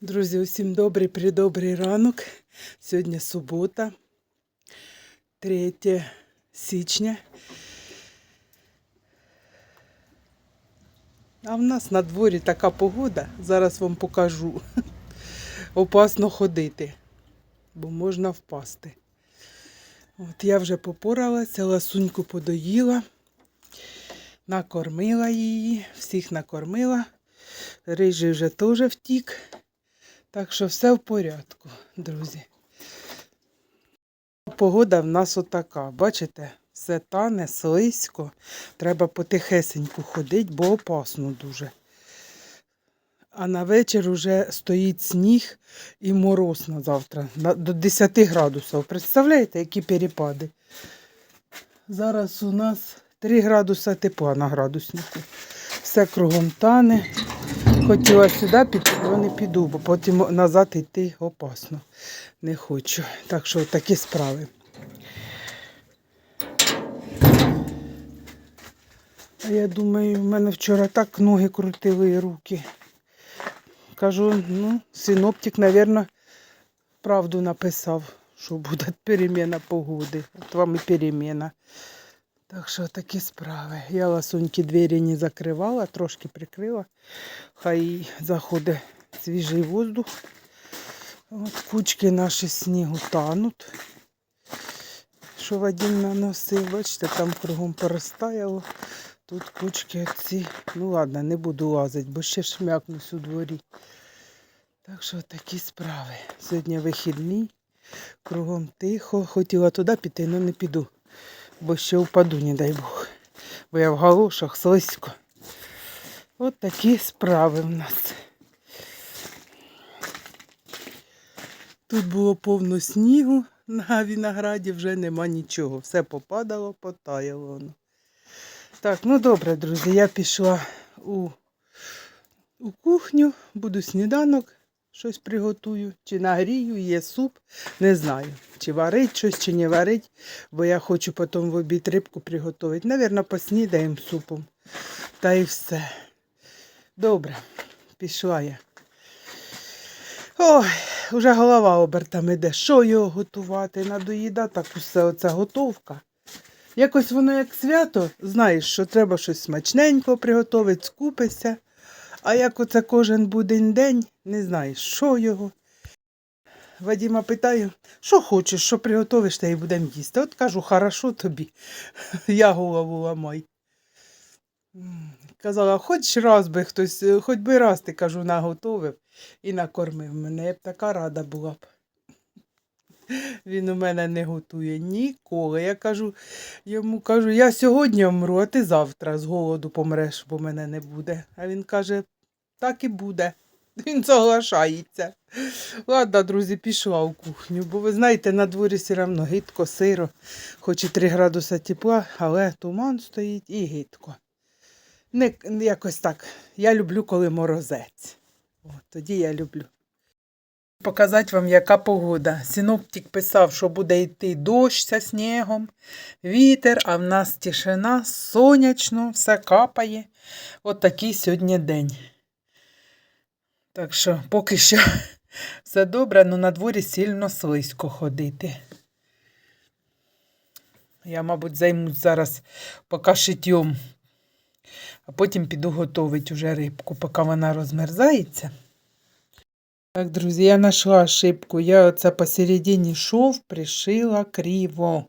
Друзі, усім добрий придобрий ранок. Сьогодні субота, 3 січня. А в нас на дворі така погода. Зараз вам покажу. Опасно ходити, бо можна впасти. От я вже попоралася, ласуньку подоїла, накормила її, всіх накормила. Рижий вже теж втік. Так що все в порядку, друзі. Погода в нас отака. Бачите, все тане, слизько. Треба потихесеньку ходити, бо опасно дуже. А на вечір вже стоїть сніг і мороз на завтра до 10 градусів. Представляєте, які перепади? Зараз у нас 3 градуса тепла на градуснику. Все кругом тане. Хотіла сюди піти, але не піду, бо потім назад йти опасно. Не хочу. Так що такі справи. А я думаю, в мене вчора так ноги крутили і руки. Кажу, ну, синоптик, мабуть, правду написав, що буде переміна погоди. От вам і переміна. Так що такі справи. Я ласуньки двері не закривала, трошки прикрила. Хай заходить свіжий воздух. От кучки наші снігу тануть. Що Вадим наносив, бачите, там кругом порозтаяло. Тут кучки ці. Ну ладно, не буду лазити, бо ще шмякнусь у дворі. Так що такі справи. Сьогодні вихідний, кругом тихо. Хотіла туди піти, але не піду. Бо ще впаду, не дай Бог. Бо я в галошах слизько. От такі справи в нас. Тут було повно снігу на винограді, вже нема нічого. Все попадало, потаяло воно. Так, ну добре, друзі, я пішла у, у кухню, буду сніданок, щось приготую, чи нагрію, є суп, не знаю, чи варить щось, чи не варить, бо я хочу потім в обід рибку приготувати. Навірно, поснідаємо супом. Та і все. Добре, пішла я. Ой, вже голова обертами йде. Що його готувати? Надоїда так усе оця готовка. Якось воно як свято, знаєш, що треба щось смачненько приготувати, скупися. А як оце кожен будень день, не знаєш, що його. Вадима питаю, що хочеш, що приготовиш, та й будемо їсти. От кажу, хорошо тобі, я голову ламай. Казала, хоч раз би хтось, хоч би раз ти кажу, наготовив і накормив мене. Я б така рада була б. Він у мене не готує ніколи. Я кажу, йому кажу, я сьогодні вмру, а ти завтра з голоду помреш, бо мене не буде. А він каже, так і буде. Він соглашається. Ладно, друзі, пішла в кухню, бо ви знаєте, на дворі все одно гидко, сиро, хоч і 3 градуси тепла, але туман стоїть і гидко. Не, якось так. Я люблю, коли морозець. От, тоді я люблю. Показати вам, яка погода. Синоптик писав, що буде йти дощ зі снігом, вітер, а в нас тишина, сонячно, все капає. От такий сьогодні день. Так що поки що все добре, але на дворі сильно слизько ходити. Я, мабуть, займусь зараз поки шитьом, а потім піду готувати уже рибку, поки вона розмерзається. Так, друзі, я знайшла ошибку. Я оце посередині шов пришила криво.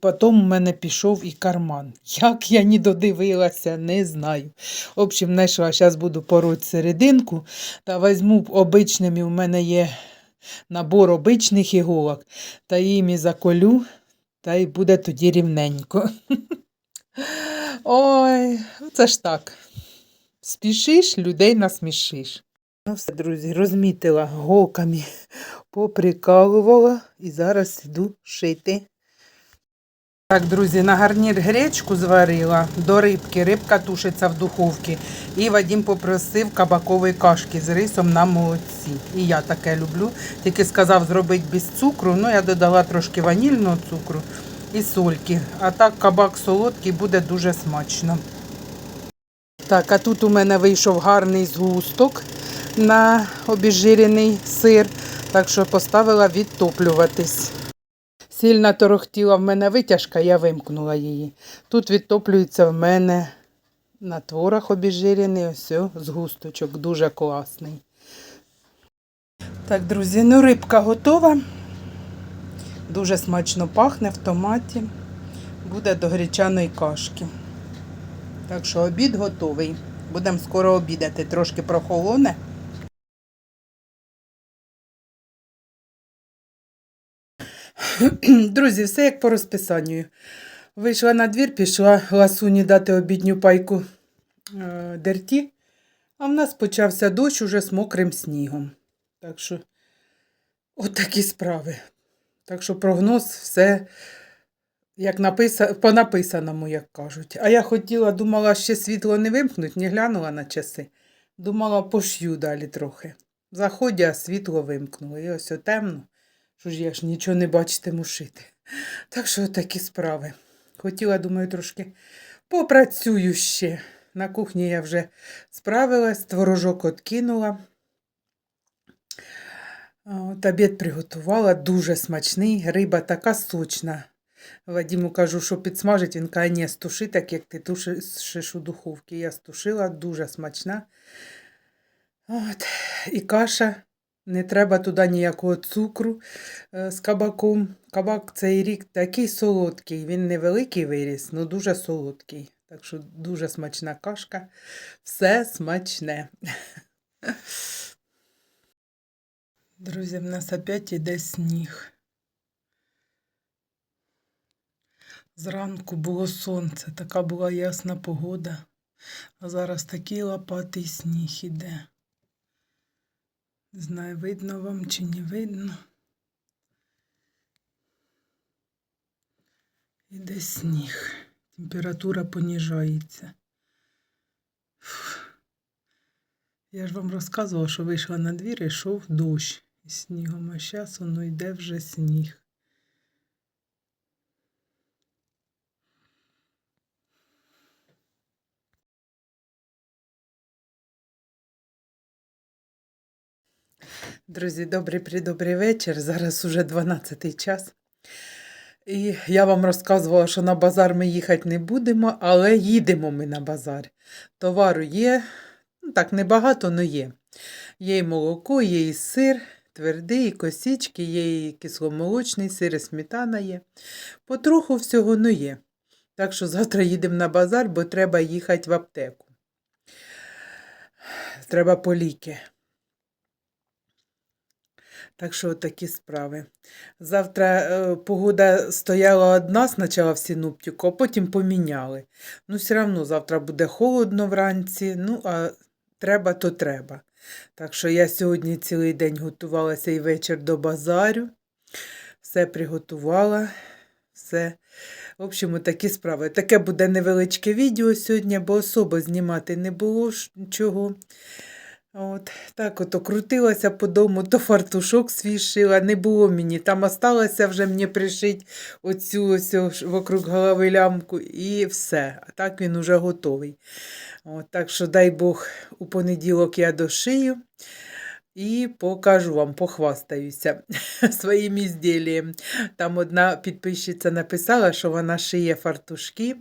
Потім у мене пішов і карман. Як я не додивилася, не знаю. В общем, знайшла, зараз буду пороть серединку та візьму обичними, у мене є набор обичних іголок, та їм і заколю, та й буде тоді рівненько. Ой, це ж так. Спішиш, людей насмішиш. Ну все, друзі, розмітила голками, поприкалувала і зараз йду шити. Так, друзі, на гарнір гречку зварила до рибки. Рибка тушиться в духовці. І Вадим попросив кабакової кашки з рисом на молоці. І я таке люблю. Тільки сказав зробити без цукру. Ну, я додала трошки ванільного цукру і сольки. А так кабак солодкий буде дуже смачно. Так, а тут у мене вийшов гарний згусток. на обіжирений сир, так що поставила відтоплюватись. Сильно торохтіла в мене витяжка, я вимкнула її. Тут відтоплюється в мене на творог обіжирений, ось о, згусточок, дуже класний. Так, друзі, ну рибка готова. Дуже смачно пахне в томаті. Буде до гречаної кашки. Так що обід готовий. Будемо скоро обідати, трошки прохолоне. Друзі, все як по розписанню. Вийшла на двір, пішла ласуні дати обідню пайку е, дерті, а в нас почався дощ уже з мокрим снігом. Так що, от такі справи. Так що прогноз все як написа... по написаному, як кажуть. А я хотіла, думала, ще світло не вимкнуть, не глянула на часи. Думала, пошью далі трохи. Заході, а світло вимкнуло. І ось темно. Що ж я ж нічого не бачитиму шити. Так що такі справи. Хотіла, думаю, трошки попрацюю ще. На кухні я вже справилась, творожок откинула. От обід приготувала, дуже смачний, риба така сочна. Вадиму кажу, що підсмажить, він каже, ні, стуши так, як ти тушиш у духовці. Я стушила, дуже смачна. От. І каша, не треба туди ніякого цукру е, з кабаком. Кабак цей рік такий солодкий, він невеликий виріс, але дуже солодкий. Так що дуже смачна кашка. Все смачне. Друзі, в нас опять іде сніг. Зранку було сонце, така була ясна погода, а зараз такий лопатий сніг іде. Не знаю, видно вам чи не видно. Іде сніг. Температура поніжається. Я ж вам розказувала, що вийшла на двір і йшов дощ із снігом, а зараз воно йде вже сніг. Друзі, добрий придобрий вечір. Зараз уже 12-й час. І я вам розказувала, що на базар ми їхати не будемо, але їдемо ми на базар. Товару є, ну так небагато, але є. Є і молоко, є і сир, твердий, і косічки, є і кисломолочний сир, і сметана є. Потроху всього ну є. Так що завтра їдемо на базар, бо треба їхати в аптеку. Треба по ліки. Так що такі справи. Завтра е, погода стояла одна спочатку в синоптику, а потім поміняли. Ну, все одно завтра буде холодно вранці, ну, а треба, то треба. Так що я сьогодні цілий день готувалася і вечір до базарю. Все приготувала, все. В общем, такі справи. Таке буде невеличке відео сьогодні, бо особо знімати не було чого. От, так ото крутилася по дому, то фартушок свій шила, не було мені. Там осталося вже мені пришить оцю ось вокруг голови лямку і все. А так він уже готовий. От, так що, дай Бог, у понеділок я дошию і покажу вам, похвастаюся своїм ізділієм. Там одна підписчиця написала, що вона шиє фартушки.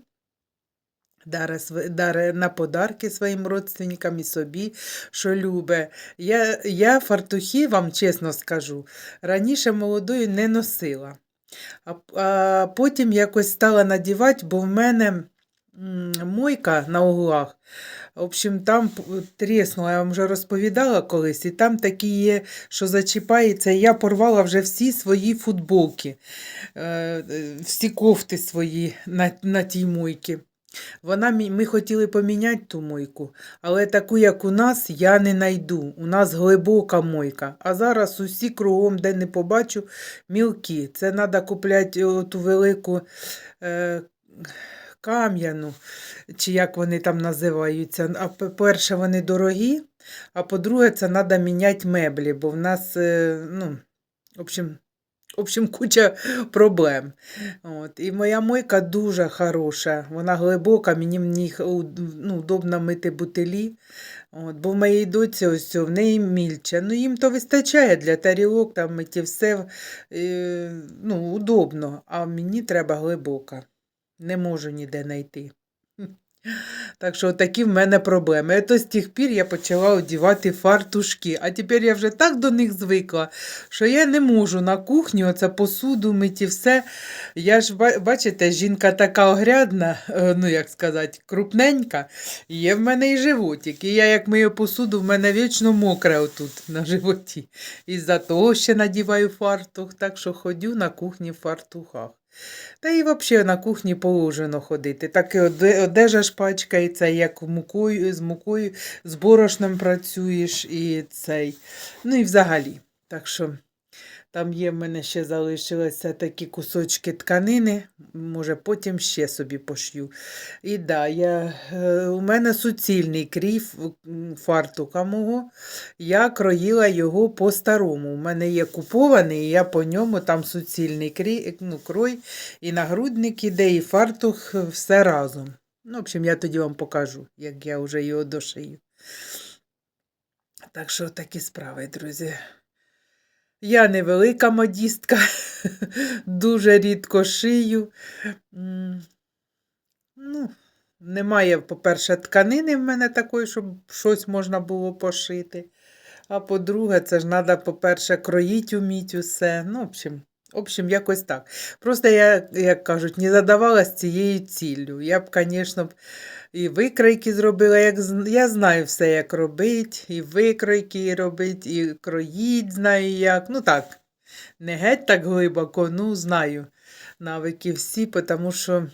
Даре, даре на подарки своїм родственникам і собі, що любе. Я, я фартухи, вам чесно скажу, раніше молодою не носила. А, а потім якось стала надівати, бо в мене мойка на углах. В общем, там тріснула, я вам вже розповідала колись, і там такі є, що зачіпається. Я порвала вже всі свої футболки, е, всі кофти свої на, на тій мойці. Вона, ми хотіли поміняти ту мойку, але таку, як у нас, я не найду. У нас глибока мойка. А зараз усі кругом, де не побачу, мілкі. Це треба купляти ту велику е, кам'яну, чи як вони там називаються. А по-перше, вони дорогі, а по-друге, це треба міняти меблі, бо в нас, е, ну, в общем, в общем, куча проблем. От. І моя мойка дуже хороша, вона глибока, мені в ній ну, удобно мити бутилі. От, бо в моїй доці ось в неї мільче. Ну, їм то вистачає для тарілок, там миті все е, ну, удобно, а мені треба глибока. Не можу ніде знайти. Так що такі в мене проблеми. То з тих пір я почала одягати фартушки, а тепер я вже так до них звикла, що я не можу на кухні оце посуду мити все. Я ж, бачите, жінка така огрядна, е, ну як сказати, крупненька, є в мене і животик. І я як мию посуду, в мене вічно мокре отут на животі. І-за того ще надіваю фартух, так що ходю на кухні в фартухах. Та і взагалі на кухні положено ходити. Так і одежа шпачкається, як мукою, з мукою, з борошном працюєш і цей. Ну і взагалі. Так що там є в мене ще залишилися такі кусочки тканини, може потім ще собі пошью. І да, я, е, у мене суцільний крій фартука мого. Я кроїла його по-старому. У мене є купований, і я по ньому там суцільний крій, ну, крой, і нагрудник іде, і фартух, е, все разом. Ну, в общем, я тоді вам покажу, як я вже його дошию. Так що такі справи, друзі. Я невелика модістка, дуже рідко шию. Ну, немає, по-перше, тканини в мене такої, щоб щось можна було пошити. А по-друге, це ж треба, по-перше, кроїть уміть усе. Ну, в общем, в общем, якось так. Просто я, як кажуть, не задавалась цією ціллю. Я б, звісно, і викройки зробила, як я знаю все, як робить, і викройки робить, і кроїть знаю як. Ну так, не геть так глибоко, ну знаю навики всі, тому що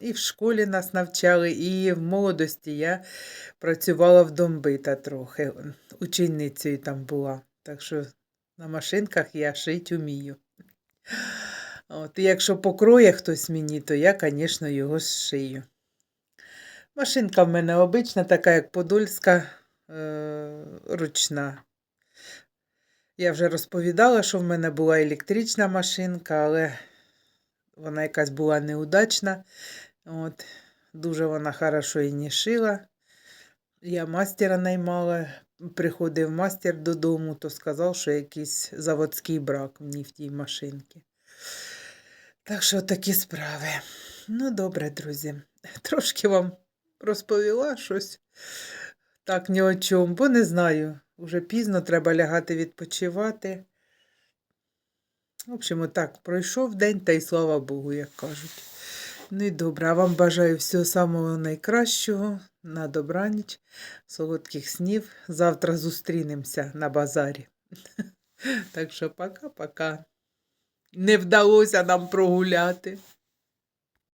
і в школі нас навчали, і в молодості я працювала в Домбита трохи, ученицею там була. Так що на машинках я шить умію. От, і якщо покроє хтось мені, то я, звісно, його зшию. Машинка в мене обична, така як подольська, е- ручна. Я вже розповідала, що в мене була електрична машинка, але вона якась була неудачна. От, дуже вона хорошо і не шила. Я мастера наймала, приходив мастер додому, то сказав, що якийсь заводський брак мені в тій машинці. Так що такі справи. Ну, добре, друзі. Трошки вам розповіла щось. Так, ні о чому, бо не знаю. Уже пізно треба лягати відпочивати. В общем, отак пройшов день, та й слава Богу, як кажуть. Ну і добре, а вам бажаю всього самого найкращого, на добраніч, солодких снів. Завтра зустрінемося на базарі. Так що пока-пока. Не вдалося нам прогуляти.